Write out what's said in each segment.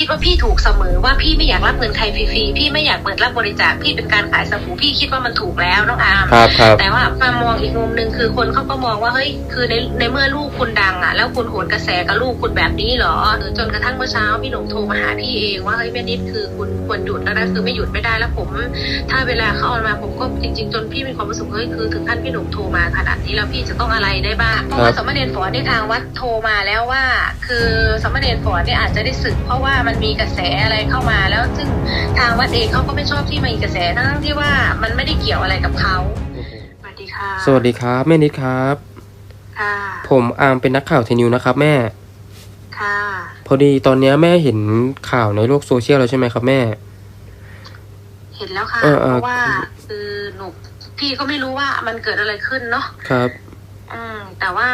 คิดว่าพี่ถูกเสมอว่าพี่ไม่อยากรับเงินใครฟรีๆพี่ไม่อยากเปิดรับบริจาคพี่เป็นการขายสบู่พี่คิดว่ามันถูกแล้วน้องอาร์มครับครับแต่ว่ามามองอีกมุมหนึ่งคือคนเขาก็มองว่าเฮ้ยคือในในเมื่อลูกคุณดังอะ แล้วคุณโหนกระแสกับลูกคุณแบบนี้เหรอหรือจนกระทั่งเมื่อเช้าพี่หนุ่มโทรมาหาพี่เองว่าเฮ้ยแม่นิดคือคุณควรหยุดแล้วนะคือไม่หยุดไม่ได้แล้วผม ถ้าเวลาเขาเอามาผมก็จริง ๆ จนพี่มีความรู้สึกเฮ้ยคือถึงขั้นพี่หนุ่มโทรมาขนาดนี้แล้วพี่จะต้องอะไรได้บ้างเพราะว่าสมณเณรฝอในทางวัดโทรมาแล้วว่า คือสมณเณรฝอเนี่ยอาจจะได้สึกเพราะว่ามันมีกระแสอะไรเข้ามา แล้วซึ่งทางวัดเองเขาก็ไม่ชอบที่มีกระแสทั้งที่ว่ามันไม่ได้เกี่ยวอะไรกับเขาสวัสดีค่ะสวัสดีครับแม่นิดครับค่ะผมอาร์มเป็นนักข่าวเทนิวนะครับ แม่ค่ะพอดีตอนเนี้ยแม่เห็นข่าวในโลกโซเชียลแล้วใช่ไหมครับแม่ เห็นแล้วค่ะเออเออเพราะว่าคือหนูพี่ก็ไม่รู้ว่ามันเกิดอะไรขึ้นเนาะครับ อืมแต่ว่า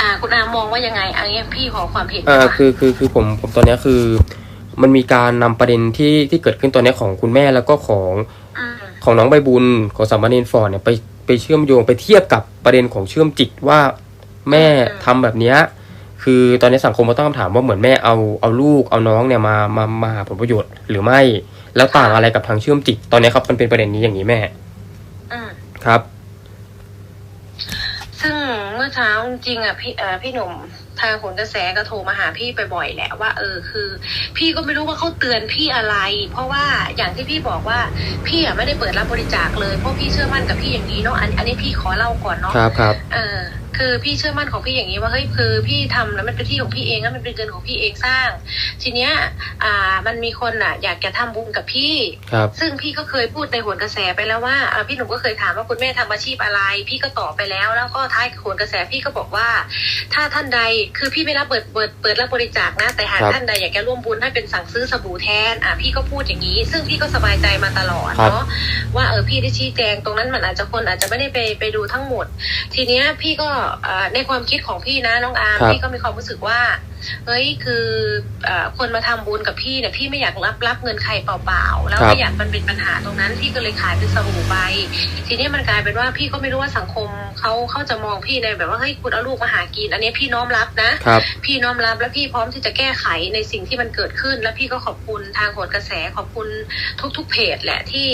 อ่า คุณอามองว่ายังไงอันนี้พี่ขอความเห็นอ่าค่ะคือคือคือผมผมตอนเนี้ยคือ มันมีการนำประเด็นที่ที่เกิดขึ้นตอนเนี้ยของคุณแม่แล้วก็ของอืมของน้องใบบุญของสามเณรฟอร์ดเนี่ยไปไปเชื่อมโยงไปเทียบกับประเด็นของเชื่อมจิตว่าแม่ทำแบบเนี้ยคือตอนนี้สังคมมาตั้งคำถามว่าเหมือนแม่เอาเอาลูกเอาน้องเนี่ยมามามาหาผลประโยชน์หรือไม่ แล้วต่างอะไรกับทางเชื่อมจิต ตอนนี้ครับมันเป็นประเด็นนี้อย่างนี้แม่อืมครับ ซึ่งเมื่ อเช้าจริงๆอะพี่เอ่อพี่หนุ่มทางผลกระแสก็โทรมาหาพี่ไปบ่อยแหละว่าเออคือ พี่ก็ไม่รู้ว่าเขาเตือนพี่อะไร เพราะว่าอย่างที่พี่บอกว่าพี่อะไม่ได้เปิดรับบริจาคเลยเพราะพี่เชื่อมั่นกับพี่อย่างนี้เนาะอันอันนี้พี่ขอเล่าก่อนเนาะครับครับเออ คือพี่เชื่อมั่นของพี่อย่างนี้ว่าเฮ้ยคือพี่ทำแล้วมันเป็นที่ของพี่เองแล้วมันเป็นเงินของพี่เองสร้าง ทีเนี้ยอ่ามันมีคนอะ อยากจะทำบุญกับพี่ ครับซึ่งพี่ก็เคยพูดในโหนกระแสไปแล้วว่าอ่าพี่หนุ่มก็เคยถามว่าคุณแม่ทำอาชีพอะไร พี่ก็ตอบไปแล้ว แล้วก็ท้ายโหนกระแสพี่ก็บอกว่า ถ้าท่านใดคือพี่ไม่รับเปิดเปิดเปิดรับบริจาคนะแต่หากครับท่านใดอยากจะร่วมบุญให้เป็นสั่งซื้อสบู่แทนอะพี่ก็พูดอย่างนี้ ซึ่งพี่ก็สบายใจมาตลอดครับเนาะว่าเออพี่ได้ชี้แจงตรงนั้นมันอาจจะคนอาจจะไม่ได้ไปไปดูทั้งหมด ทีเนี้ยพี่ก็เอ่อในความคิดของพี่นะน้องอาร์มครับ พี่ก็มีความรู้สึกว่าเฮ้ยคือเอ่อคนมาทำบุญกับพี่เนี่ยพี่ไม่อยากรับรับเงินใครเปล่าๆ แล้วครับไม่อยากมันเป็นปัญหาตรงนั้นพี่ก็เลยขายเป็นสบู่ไป ทีนี้มันกลายเป็นว่าพี่ก็ไม่รู้ว่าสังคมเขาเขาจะมองพี่ในแบบว่าเฮ้ยคุณเอาลูกมาหากิน อันนี้พี่น้อมรับนะครับพี่น้อมรับและพี่พร้อมที่จะแก้ไขในสิ่งที่มันเกิดขึ้น และพี่ก็ขอบคุณทางโหนกระแสขอบคุณทุก ๆ เพจแหละที่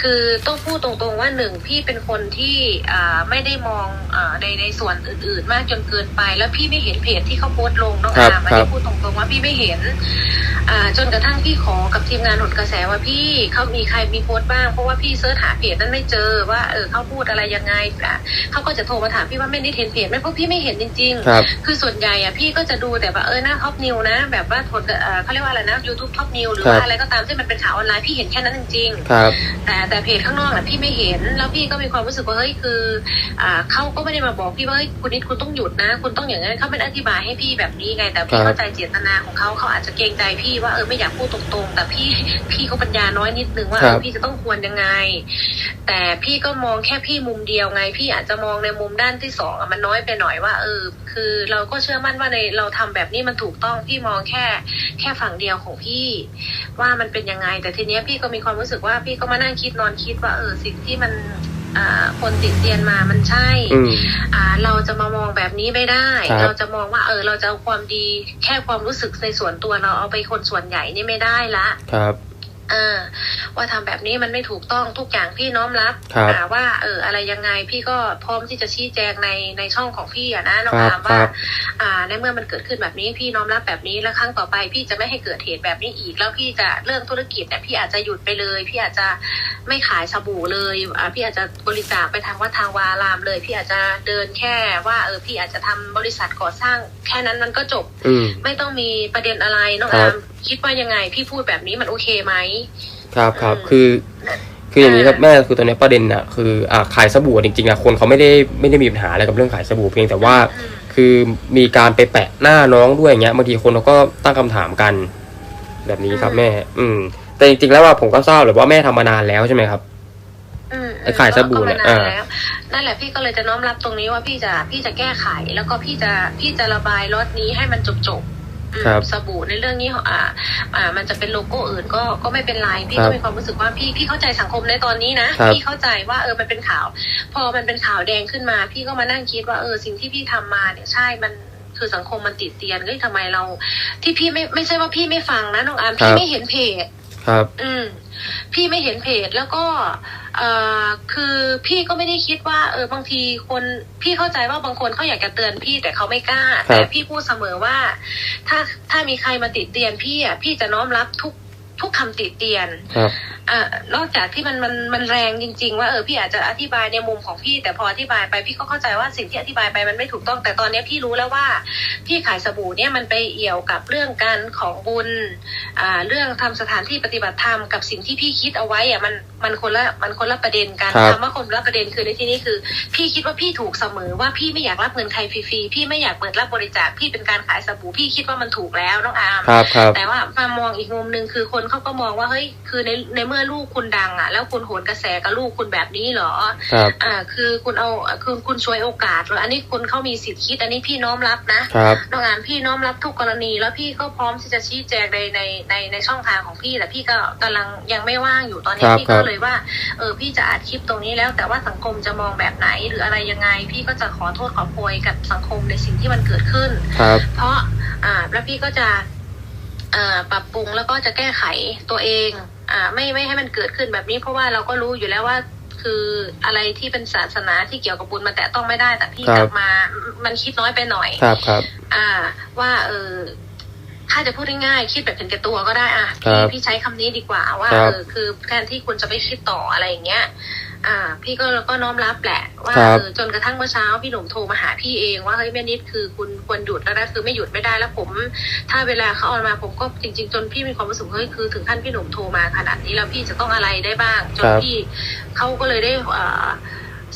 คือต้องพูดตรงๆว่าหนึ่งพี่เป็นคนที่อ่าไม่ได้มองอาในในส่วนอื่น ๆ มากจนเกินไป แล้วพี่ไม่เห็นเพจที่เขาโพสต์ลงน้องครับอาร์มอันครันี้บพูดตรงๆว่าพี่ไม่เห็น อ่า จนกระทั่งพี่ขอกับทีมงานหนกระแสว่าพี่เขามีใครมีโพสต์บ้างเพราะว่าพี่เสิร์ชหาเพจนั้นไม่เจอว่าเออเขาพูดอะไรยังไงอะเขาก็จะโทรมาถามพี่ว่าไม่ได้เห็นเพจไหมเพราะพี่ไม่เห็นจริงๆครับคือส่วนใหญ่อะพี่ก็จะดูแต่ว่าเออหน้าท็อปนิวนะ แบบว่าทนเอ่อเขาเรียกว่าอะไรนะ YouTube ท็อปนิวหรือครับว่าอะไรก็ตามที่มันเป็นข่าวออนไลน์พี่เห็นแค่นั้นจริงครับๆแต่แต่เพจข้างนอกอะพี่ไม่เห็นแล้วพี่ก็มีความรู้สึกว่าเฮ้ยคืออ่าเขาก็ไม่ได้มาบอกพี่ว่าเฮ้ยคุณนิดคุณต้องหยุดนะ คุณต้องอย่างนั้นเขาไม่ได้อธิบายให้พี่แบบนี้ไง แต่พี่ครับเข้าใจเจตนาของเขาเขาอาจจะเกรงใจพี่ว่าเออไม่อยากพูดตรงๆ แต่พี่พี่เขาปัญญาน้อยนิดนึงว่าครัเอบอพี่จะต้องควรยังไง แต่พี่ก็มองแค่พี่มุมเดียวไง พี่อาจจะมองในมุมด้านที่สองอะมันน้อยไปหน่อยว่า เออ คือเราก็เชื่อมั่นว่าในเราทำแบบนี้มันถูกต้องพี่มองแค่ แค่ฝั่งเดียวของพี่ ว่ามันเป็นยังไง แต่ทีเนี้ยพี่ก็มีความรู้สึกว่าพี่ก็มานั่งคิดนอนคิดว่า เออสิ่งที่มันอ่า คนติดเตียนมามันใช่อืมอ่าเราจะมามองแบบนี้ไม่ได้ครับเราจะมองว่าเออเราจะเอาความดีแค่ความรู้สึกในส่วนตัวเราเอาไปคนส่วนใหญ่นี่ไม่ได้ละครับเออว่าทำแบบนี้มันไม่ถูกต้องทุกอย่างพี่น้อมรับครับอ่าว่าเอออะไรยังไงพี่ก็พร้อมที่จะชี้แจงในในช่องของพี่อะนะน้องครับอามว่าครับอ่าในเมื่อมันเกิดขึ้นแบบนี้พี่น้อมรับแบบนี้แล้วครั้งต่อไป พี่จะไม่ให้เกิดเหตุแบบนี้อีก แล้วพี่จะเรื่องธุรกิจเนี่ยพี่อาจจะหยุดไปเลย พี่อาจจะไม่ขายสบู่เลยอ่าพี่อาจจะบริจาคไปทางวัดทางวาอารามเลย พี่อาจจะเดินแค่ว่าเออพี่อาจจะทำบริษัทก่อสร้าง แค่นั้นมันก็จบอืมไม่ต้องมีประเด็นอะไรน้องครัอาบร์มคิดว่ายังไง พี่พูดแบบนี้มันโอเคไหมครับครับอืมคือ คืออย่างนี้ครับแม่คือตอนนี้ประเด็นน่ะคืออ่าขายสบู่จริงๆอะคนเขาไม่ได้ไม่ได้มีปัญหาอะไรกับเรื่องขายสบู่เพียงแต่ว่าอืมคือมีการไปแปะหน้าน้องด้วยอย่างเงี้ยบางทีคนเขาก็ตั้งคำถามกัน แบบนี้ครับแม่ อืม แต่จริงๆแล้วว่าผมก็ทราบเลยว่าแม่ทำมานานแล้วใช่ไหมครับอืมไอ้ขายสบู่เนี่ยก็มานานอ่าแล้วนั่นแหละพี่ก็เลยจะน้อมรับตรงนี้ว่าพี่จะพี่จะแก้ไขแล้วก็พี่จะพี่จะระบายรถนี้ให้มันจบจบๆอืมครับ สบู่ในเรื่องนี้อ่า อ่า มันจะเป็นโลโก้อื่นก็ก็ไม่เป็นไรพี่ครัก็บมีความรู้สึกว่าพี่พี่เข้าใจสังคมในตอนนี้นะครับพี่เข้าใจว่าเออมันเป็นข่าว พอมันเป็นข่าวแดงขึ้นมา พี่ก็มานั่งคิดว่าเออสิ่งที่พี่ทำมาเนี่ยใช่มันคือสังคมมันติดเตียนเฮ้ยทำไมเรา ที่พี่ไม่ไม่ใช่ว่าพี่ไม่ฟังนะน้องอาร์มครัพี่บไม่เห็นเพจครับ อืม พี่ไม่เห็นเพจแล้วก็เอ่อคือพี่ก็ไม่ได้คิดว่า เออบางทีคนพี่เข้าใจว่าบางคนเขาอยากจะเตือนพี่แต่เขาไม่กล้าครับแต่พี่พูดเสมอว่า ถ้าถ้ามีใครมาติดเตียนพี่อะพี่จะน้อมรับทุกทุกคำติดเตียนครับอ่านอกจากที่มันมันมันแรงจริง ๆ ว่าเออพี่อาจจะอธิบายในมุมของพี่ แต่พออธิบายไปพี่ก็เข้าใจว่าสิ่งที่อธิบายไปมันไม่ถูกต้อง แต่ตอนนี้พี่รู้แล้วว่าพี่ขายสบู่เนี่ยมันไปเอี่ยวกับเรื่องการของบุญอ่าเรื่องทำสถานที่ปฏิบัติธรรมกับสิ่งที่พี่คิดเอาไว้อะมันมันคนละมันคนละประเด็นกันครับคำว่าคนละประเด็นคือในที่นี้คือ พี่คิดว่าพี่ถูกเสมอว่าพี่ไม่อยากรับเงินใครฟรีๆพี่ไม่อยากเปิดรับบริจาคพี่เป็นการขายสบู่พี่คิดว่ามันถูกแล้วน้องอาร์มครับครับแต่ว่ามามองอีกมุมหนึ่งคือคนเขาก็มองว่าเฮ้ยคือในในเมื่อลูกคุณดังอะ แล้วคุณโหนกระแสกับลูกคุณแบบนี้เหรอครับอ่า คือคุณเอาคือคุณช่วยโอกาสเหรออันนี้คุณเขามีสิทธิ์คิด อันนี้พี่น้อมรับนะครับน้องอานพี่น้อมรับทุกกรณี แล้วพี่ก็พร้อมที่จะชี้แจงในในในในช่องทางของพี่แต่พี่ก็กำลังยังไม่ว่างอยู่ตอนนี้ครับพี่ครัก็บเลยว่าเออพี่จะอัดคลิปตรงนี้แล้ว แต่ว่าสังคมจะมองแบบไหนหรืออะไรยังไง พี่ก็จะขอโทษขอโพยกับสังคมในสิ่งที่มันเกิดขึ้นครับเพราะอ่าแล้วพี่ก็จะเอ่อปรับปรุงแล้วก็จะแก้ไขตัวเอง อ่าไม่ไม่ให้มันเกิดขึ้นแบบนี้ เพราะว่าเราก็รู้อยู่แล้วว่าคืออะไรที่เป็นศาสนาที่เกี่ยวกับบุญมันแตะต้องไม่ได้แต่พี่ครับกลับมามันคิดน้อยไปหน่อย ครับครับอ่า ว่าเออถ้าจะพูดง่ายๆคิดแบบเห็นแก่ตัวก็ได้อะครัพี่บพี่ใช้คำนี้ดีกว่าว่าครับเออคือแทนที่คุณจะไปคิดต่ออะไรอย่างเงี้ย อ่า พี่ก็ก็น้อมรับแหละ ว่าครับ เออจนกระทั่งเมื่อเช้าพี่หนุ่มโทรมาหาพี่เองว่าเฮ้ยแม่นิดคือคุณควรหยุดแล้วนะคือไม่หยุดไม่ได้แล้วผม ถ้าเวลาเขาเออนมาผมก็จริง ๆ จนพี่มีความรู้สึกเฮ้ยคือถึงขั้นพี่หนุ่มโทรมาขนาดนี้แล้วพี่จะต้องอะไรได้บ้างจคนรับ พี่เขาก็เลยได้เอ่อ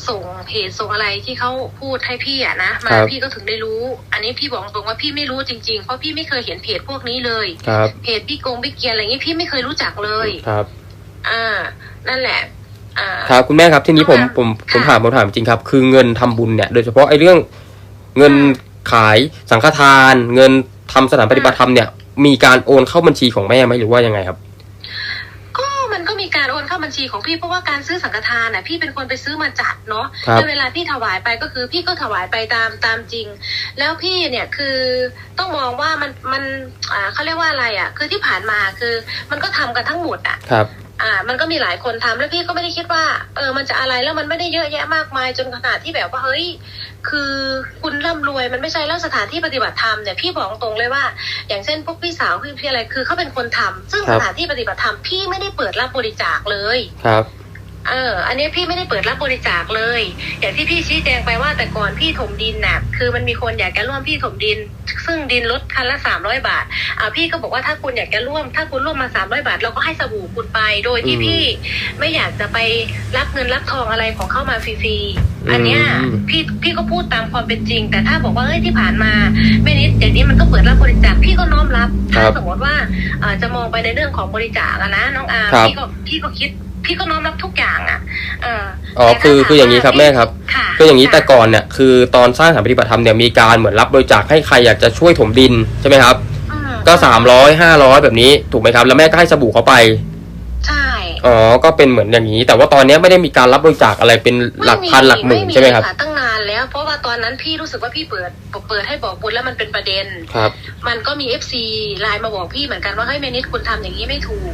ส่งเพจส่งอะไรที่เขาพูดให้พี่อะนะมาครับ พี่ก็ถึงได้รู้ อันนี้พี่บอกตรงว่าพี่ไม่รู้จริงๆเพราะพี่ไม่เคยเห็นเพจพวกนี้เลย ครับ เพจพี่โกงพี่เกียร์อะไรเงี้ยพี่ไม่เคยรู้จักเลย ครับ อ่า นั่นแหละ อ่า ครับคุณแม่ครับทีนี้ผมค่ะผมผมค่ะถามผมถามจริงครับ คือเงินทำบุญเนี่ย โดยเฉพาะไอ้เรื่องเงินขายสังฆทาน เงินทำสถานปฏิบัติธรรมเนี่ย มีการโอนเข้าบัญชีของแม่ไหมหรือว่ายังไงครับ ก็มันก็มีการโอนเข้าบัญชีของพี่เพราะว่าการซื้อสังฆทานน่ะพี่เป็นคนไปซื้อมาจัดเนาะครับ แล้วเวลาพี่ถวายไปก็คือพี่ก็ถวายไปตามตามจริง แล้วพี่เนี่ยคือต้องมองว่ามันมันอ่าเขาเรียกว่าอะไรอะ คือที่ผ่านมาคือมันก็ทำกันทั้งหมดอะ ครับ อ่า มันก็มีหลายคนทำแล้วพี่ก็ไม่ได้คิดว่า เออ มันจะอะไรแล้วมันไม่ได้เยอะแยะมากมายจนขนาดที่แบบว่าเฮ้ย คือคุณร่ำรวยมันไม่ใช่แล้วสถานที่ปฏิบัติธรรมเนี่ยพี่บอกตรงเลยว่า อย่างเช่นพวกพี่สาวพี่พี่อะไรคือเขาเป็นคนทำซึ่งครัสบถานที่ปฏิบัติธรรมพี่ไม่ได้เปิดรับบริจาคเลยครับ เออ อันนี้พี่ไม่ได้เปิดรับบริจาคเลย อย่างที่พี่ชี้แจงไปว่าแต่ก่อนพี่ถมดินน่ะ คือมันมีคนอยากจะร่วมพี่ถมดิน ซึ่งดินลดคันละสามร้อยบาท อ่าพี่ก็บอกว่าถ้าคุณอยากจะร่วม ถ้าคุณร่วมมาสามร้อยบาท เราก็ให้สบู่คุณไป โดยที่อืมพี่ไม่อยากจะไปรับเงินรับทองอะไรของเข้ามาฟรีๆ อันเนี้ยอืมพี่พี่ก็พูดตามความเป็นจริง แต่ถ้าบอกว่าเอ้ยที่ผ่านมาไม่นิดอย่างนี้มันก็เปิดรับบริจาคพี่ก็น้อมรับครัถ้าบสมมติว่าเอ่อจะมองไปในเรื่องของบริจาคอะนะน้องอาร์มครับพี่ก็พี่ก็คิด พี่ก็น้อมรับทุกอย่างอะเอออ๋อแต่ถ้าคือถมคืออย่างนี้ครับว่แม่ครับค่ะคืออย่างนี้ค่ะแต่ก่อนเนี่ยคือตอนสร้างสถานปฏิบัติธรรมเนี่ยมีการเหมือนรับบริจาคให้ใครอยากจะช่วยถมดินใช่ไหมครับอืมก็สามร้อยห้าร้อยแบบนี้ถูกไหมครับ แล้วแม่ก็ให้สบู่เขาไปใช่อ๋อก็เป็นเหมือนอย่างนี้ แต่ว่าตอนนี้ไม่ได้มีการรับบริจาคอะไรเป็นหลักพันหลักหมื่นใช่ไหมครับะตั้งนานแล้ว เพราะว่าตอนนั้นพี่รู้สึกว่าพี่เปิดเปิดให้บอกบุญแล้วมันเป็นประเด็นครับ มันก็มีเอฟซีไลน์มาบอกพี่เหมือนกันว่าเฮ้ยเมนิดคุณทำอย่างนี้ไม่ถูก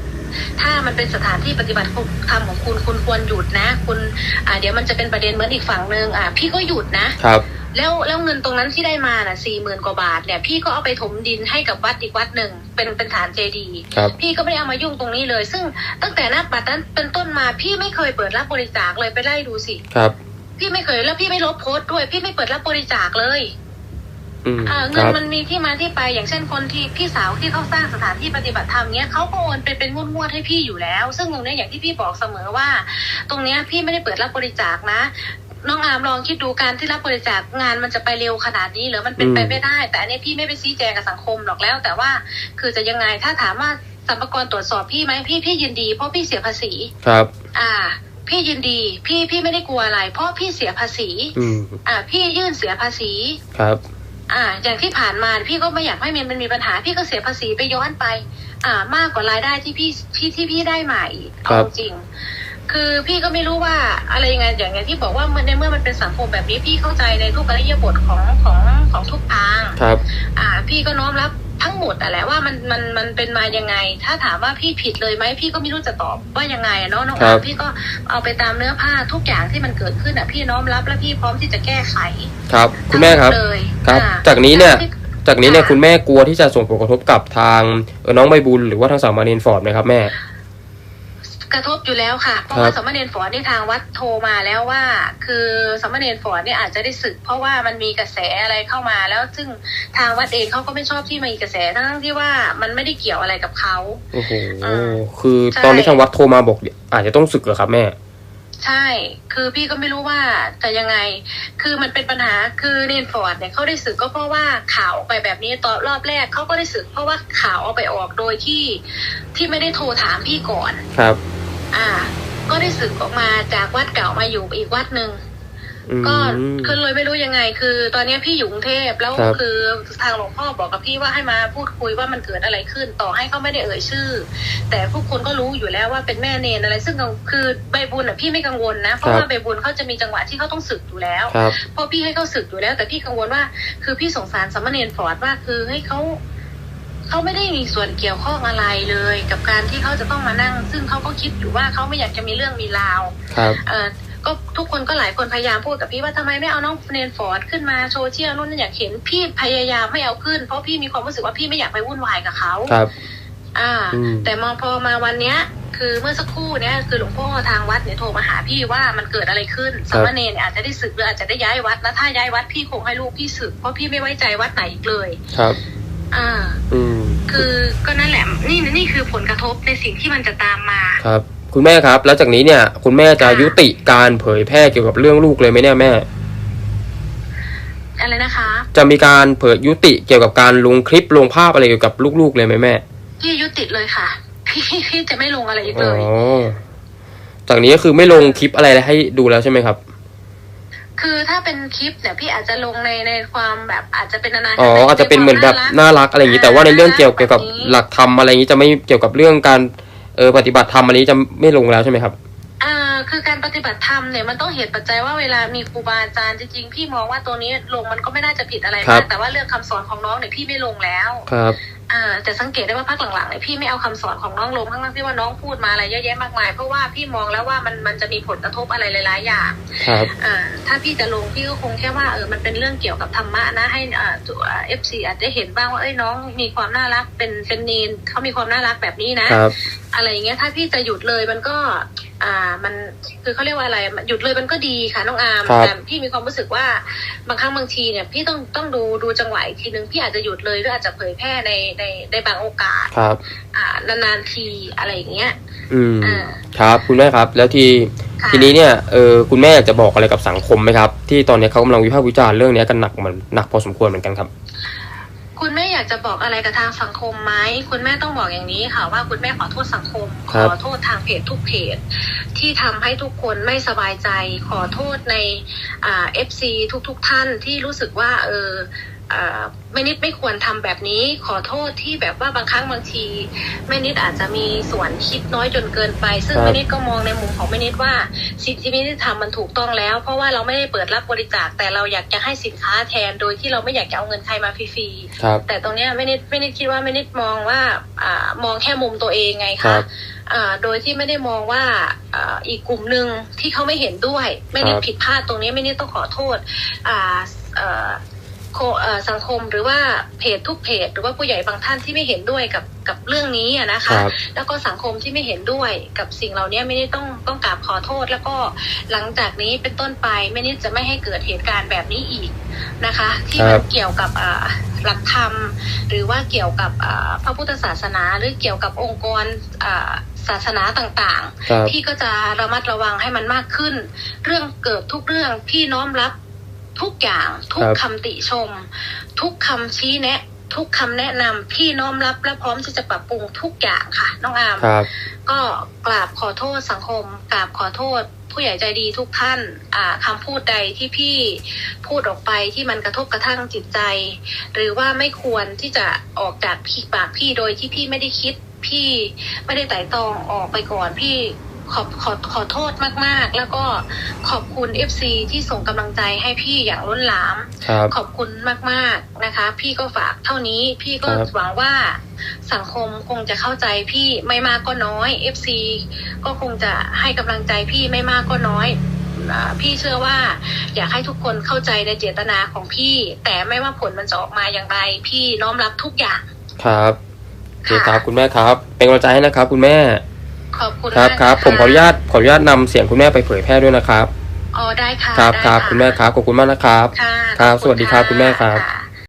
ถ้ามันเป็นสถานที่ปฏิบัติธรรมของคุณคุณควรหยุดนะ คุณอ่าเดี๋ยวมันจะเป็นประเด็นเหมือนอีกฝั่งหนึ่งอ่าพี่ก็หยุดนะครับ แล้วแล้วเงินตรงนั้นที่ได้มาน่ะสี่หมื่นกว่าบาทเนี่ยพี่ก็เอาไปถมดินให้กับวัดอีกวัดหนึ่งเป็นเป็นฐานเจดีย์ครับ พี่ก็ไม่ได้เอามายุ่งตรงนี้เลย ซึ่งตั้งแต่นับบัตรนั้นเป็นต้นมาพี่ไม่เคยเปิดรับบริจาคเลยไปไล่ดูสิ ครับ พี่ไม่เคยแล้วพี่ไม่ลบโพสต์ด้วย พี่ไม่เปิดรับบริจาคเลยอืมอ่าค เงินรับมันมีที่มาที่ไปอย่างเช่นคนที่พี่สาวที่เขาสร้างสถานที่ปฏิบัติธรรมเนี้ยเขาก็โอนไปเป็นงวดๆให้พี่อยู่แล้ว ซึ่งตรงเนี้ยอย่างที่พี่บอกเสมอว่า ตรงเนี้ยพี่ไม่ได้เปิดรับบริจาคนะน้องอามลองคิดดูการที่รับบริจาคงานมันจะไปเร็วขนาดนี้หรือมันเป็นไปอืมไม่ได้ แต่อันนี้พี่ไม่ไปชี้แจงกับสังคมหรอกแล้ว แต่ว่าคือจะยังไงถ้าถามว่าสัมภากรตรวจสอบพี่ไหมพี่พี่ยินดี เพราะพี่เสียภาษีครับ อ่า พี่ยินดี พี่พี่ไม่ได้กลัวอะไร เพราะพี่เสียภาษีอืมอ่า พี่ยื่นเสียภาษีครับ อ่า อย่างที่ผ่านมาพี่ก็ไม่อยากให้มันมีปัญหาพี่ก็เสียภาษีไปย้อนไป อ่ามากกว่ารายได้ที่พี่ที่ที่พี่ได้ใหม่เอาครับจริง คือพี่ก็ไม่รู้ว่าอะไรยังไงอย่างอย่างที่บอกว่าในเมื่อมันเป็นสังคมแบบนี้พี่เข้าใจในทุกอริยบทของของของทุกทางครับ อ่า พี่ก็น้อมรับ ทั้งหมดอะแหละว่ามันมันมันเป็นมายังไง ถ้าถามว่าพี่ผิดเลยไหมพี่ก็ไม่รู้จะตอบว่ายังไงอะเนาะน้องครัอาบพี่ก็เอาไปตามเนื้อผ้าทุกอย่างที่มันเกิดขึ้นอะพี่น้อมรับและพี่พร้อมที่จะแก้ไข ครับ คุณแม่ครับทั้งหดเลยครับอ่จากนี้เนี่ยที่จากนี้เนี่ยค่ะคุณแม่กลัวที่จะส่งผลกระทบกับทางเออน้องใบบุญหรือว่าทางสามเณรฟอร์ดไหมครับแม่ กระทบอยู่แล้วค่ะ เพราะครับว่าสามเณรฟอร์ดนี่ทางวัดโทรมาแล้วว่า คือสามเณรฟอร์ดเนี่ยอาจจะได้ศึก เพราะว่ามันมีกระแสอะไรเข้ามาแล้วซึ่งทางวัดเองเขาก็ไม่ชอบที่มีกระแสทั้งที่ว่ามันไม่ได้เกี่ยวอะไรกับเขาโอ้โหอ่าคือใช่ตอนนี้ทางวัดโทรมาบอกอาจจะต้องสึกเหรอครับแม่ใช่ คือพี่ก็ไม่รู้ว่าจะยังไง คือมันเป็นปัญหา คือเนนฟอร์ดเนี่ยเขาได้สึกก็เพราะว่าข่าวออกไปแบบนี้ตอนรอบแรกเขาก็ได้สึกเพราะว่าข่าวเอาไปออกโดยที่ที่ไม่ได้โทรถามพี่ก่อน ครับ อ่า ก็ได้สึกออกมาจากวัดเก่ามาอยู่อีกวัดหนึ่งอืมก็คือเลยไม่รู้ยังไง คือ ตอนเนี้ยพี่อยู่กรุงเทพแล้วครับคือทางหลวงพ่อบอกกับพี่ว่าให้มาพูดคุยว่ามันเกิดอะไรขึ้นต่อให้เขาไม่ได้เอ่ยชื่อ แต่พวกคนก็รู้อยู่แล้วว่าเป็นแม่เนนอะไร ซึ่งคือใบบุญอะพี่ไม่กังวลนะเพราะว่าใบบุญเขาจะมีจังหวะที่เขาต้องสึกอยู่แล้วครับเพราะพี่ให้เขาสึกอยู่แล้ว แต่พี่กังวลว่า คือพี่สงสารสามเณรฟอร์ดว่าคือให้เขา เขาไม่ได้มีส่วนเกี่ยวข้องอะไรเลย กับการที่เขาจะต้องมานั่ง ซึ่งเขาก็คิดอยู่ว่าเขาไม่อยากจะมีเรื่องมีราวครับเออก็ทุกคนก็หลายคนพยายามพูดกับพี่ว่าทำไมไม่เอาน้องเนนฟอร์ดขึ้นมาโซเชียลนู่นนั่นอยากเห็นพี่พยายามไม่เอาขึ้น เพราะพี่มีความรู้สึกว่าพี่ไม่อยากไปวุ่นวายกับเขาครับ อ่าอืมแต่มองพอมาวันเนี้ย คือเมื่อสักครู่เนี้ยคือหลวงพ่อทางวัดเนี่ยโทรมาหาพี่ว่ามันเกิดอะไรขึ้นสามเณรเนี่ยอาจจะได้สึกหรืออาจจะได้ย้ายวัดแล้วถ้าย้ายวัดพี่คงให้ลูกพี่สึกเพราะพี่ไม่ไว้ใจวัดไหนอีกเลย ครับ อ่า อืม คือก็นั่นแหละนี่นี่คือผลกระทบในสิ่งที่มันจะตามมาครับ คุณแม่ครับ แล้วจากนี้เนี่ย คุณแม่จะค่ะยุติการเผยแพร่เกี่ยวกับเรื่องลูกเลยไหมเนี่ยแม่อะไรนะคะ จะมีการเผยยุติเกี่ยวกับการลงคลิปลงภาพอะไรเกี่ยวกับลูกๆเลยไหมแม่พี่ยุติเลยค่ะ พี่พี่จะไม่ลงอะไรอีกอ๋เลอยจากนี้ก็คือไม่ลงคลิปอะไรให้ดูแล้วใช่ไหมครับ คือถ้าเป็นคลิปเนี่ยพี่อาจจะลงในในความแบบอาจจะเป็นนานาอ๋ออาจจะเป็นเหมือนแบบน่ารักอะไรอย่างนี้ แต่ว่าในเรื่องเกี่ยวกับหลักธรรมอะไรอย่างนี้จะไม่เกี่ยวกับเรื่องการเออปฏิบัติธรรมอะไรนี้จะไม่ลงแล้วใช่ไหมครับอ่าคือการปฏิบัติธรรมเนี่ยมันต้องเหตุปัจจัยว่าเวลามีครูบาอาจารย์จริงๆพี่มองว่าตัวนี้ลงมันก็ไม่น่าจะผิดอะไรครัมากบแต่ว่าเรื่องคำสอนของน้องเนี่ยพี่ไม่ลงแล้วครับ อ่าแต่สังเกตได้ว่าพักหลังๆเนี่ยพี่ไม่เอาคำสอนของน้องลงทั้งๆที่ว่าน้องพูดมาอะไรเยอะแยะมากมาย เพราะว่าพี่มองแล้วว่ามันมันจะมีผลกระทบอะไรหลายๆอย่างครับอ่าถ้าพี่จะลงพี่ก็คงแค่ว่าเออมันเป็นเรื่องเกี่ยวกับธรรมะนะให้อ่าเอฟซีอาจจะเห็นบ้างว่าเอ้ยน้องมีความน่ารักเป็นเป็นเนนเขามีความน่ารักแบบนี้นะครับอะไรอย่างเงี้ยถ้าพี่จะหยุดเลยมันก็ อ่า มันคือเขาเรียกว่าอะไรหยุดเลยมันก็ดีค่ะน้องอาร์มครับแต่พี่มีความรู้สึกว่าบางครั้งบางทีเนี่ย พี่ต้องต้องดูดูจังหวะอีกทีนึงพี่อาจจะหยุดเลยหรืออาจจะเผยแพร่ในในในบางโอกาสครับ อ่านานๆทีอะไรอย่างเงี้ย อืมอ่าครับ คุณแม่ครับ แล้วทีค่ะทีนี้เนี่ยเออคุณแม่อยากจะบอกอะไรกับสังคมไหมครับ ที่ตอนนี้เขากำลังวิพากษ์วิจารณ์เรื่องนี้กันหนักเหมือนหนักพอสมควรเหมือนกันครับคุณแม่อยากจะบอกอะไรกับทางสังคมไหมคุณแม่ต้องบอกอย่างนี้ค่ะว่าคุณแม่ขอโทษสังคมคขรับอโทษทางเพจทุกเพจที่ทำให้ทุกคนไม่สบายใจ ขอโทษในอ่าเอฟซีทุกๆทท่านที่รู้สึกว่าเออ อ่าแม่นิดไม่ควรทำแบบนี้ขอโทษที่แบบว่าบางครั้งบางทีแม่นิดอาจจะมีส่วนคิดน้อยจนเกินไป ซึ่งครับแม่นิดก็มองในมุมของแม่นิดว่าสิ่งที่แม่นิดทำมันถูกต้องแล้ว เพราะว่าเราไม่ได้เปิดรับบริจาคแต่เราอยากจะให้สินค้าแทนโดยที่เราไม่อยากจะเอาเงินใครมาฟรีๆครับแต่ตรงเนี้ยไม่นิดไม่นิดคิดว่าไม่นิดมองว่าอ่ามองแค่มุมตัวเองไงครัคะบอ่าโดยที่ไม่ได้มองว่าอ่าอีกกลุ่มหนึ่งที่เขาไม่เห็นด้วย ไม่นิดครับผิดพลาดตรงนี้ไม่นิดต้องขอโทษ อ่าเอ่อโคเอ่อสังคมหรือว่าเพจทุกเพจ หรือว่าผู้ใหญ่บางท่านที่ไม่เห็นด้วยกับกับเรื่องนี้อะนะคคะรับแล้วก็สังคมที่ไม่เห็นด้วยกับสิ่งเหล่านี้ไม่ได้ต้องต้องกราบขอโทษ แล้วก็หลังจากนี้เป็นต้นไปไม่นิดจะไม่ให้เกิดเหตุการณ์แบบนี้อีกนะคะ ที่ครัมับนเกี่ยวกับอ่าหลักธรรม หรือว่าเกี่ยวกับอ่าพระพุทธศาสนา หรือเกี่ยวกับองค์กรอ่าศาสนาต่างครับๆพี่ก็จะระมัดระวังให้มันมากขึ้น เรื่องเกิดทุกเรื่องพี่น้อมรับ ทุกอย่างทุกครับคำติชม ทุกคำชี้แนะ ทุกคำแนะนำพี่น้อมรับและพร้อมที่จะปรับปรุงทุกอย่างค่ะ น้องอามครับก็กราบขอโทษสังคมกราบขอโทษผู้ใหญ่ใจดีทุกท่านอ่าคำพูดใดที่พี่พูดออกไปที่มันกระทบกระทั่งจิตใจ หรือว่าไม่ควรที่จะออกจากพี่ปากพี่โดยที่พี่ไม่ได้คิดพี่ไม่ได้ไต่ตรองออกไปก่อนพี่ ขอบขอขอโทษมากๆ แล้วก็ขอบคุณ FC ที่ส่งกำลังใจให้พี่อย่างล้นหลามครับขอบคุณมากๆนะคะ พี่ก็ฝากเท่านี้พี่ก็ครับหวังว่าสังคมคงจะเข้าใจพี่ไม่มากก็น้อย FC ก็คงจะให้กำลังใจพี่ไม่มากก็น้อยอ่าพี่เชื่อว่าอยากให้ทุกคนเข้าใจในเจตนาของพี่ แต่ไม่ว่าผลมันจะออกมาอย่างไร พี่น้อมรับทุกอย่าง ครับโอเคครับคุณแม่ครับ เป็นกำลังใจให้นะครับ คุณแม่ ขอบคุณครับมากครับะะผมขออนุญาตขออนุญาตนำเสียงคุณแม่ไปเผยแพร่ด้วยนะครับอ๋อได้ค่ะครับได้ครับคุณแม่ครับขอบคุณมากนะครับค่ะครับขอสวัสดีครับะคุณแม่ครับค่ะ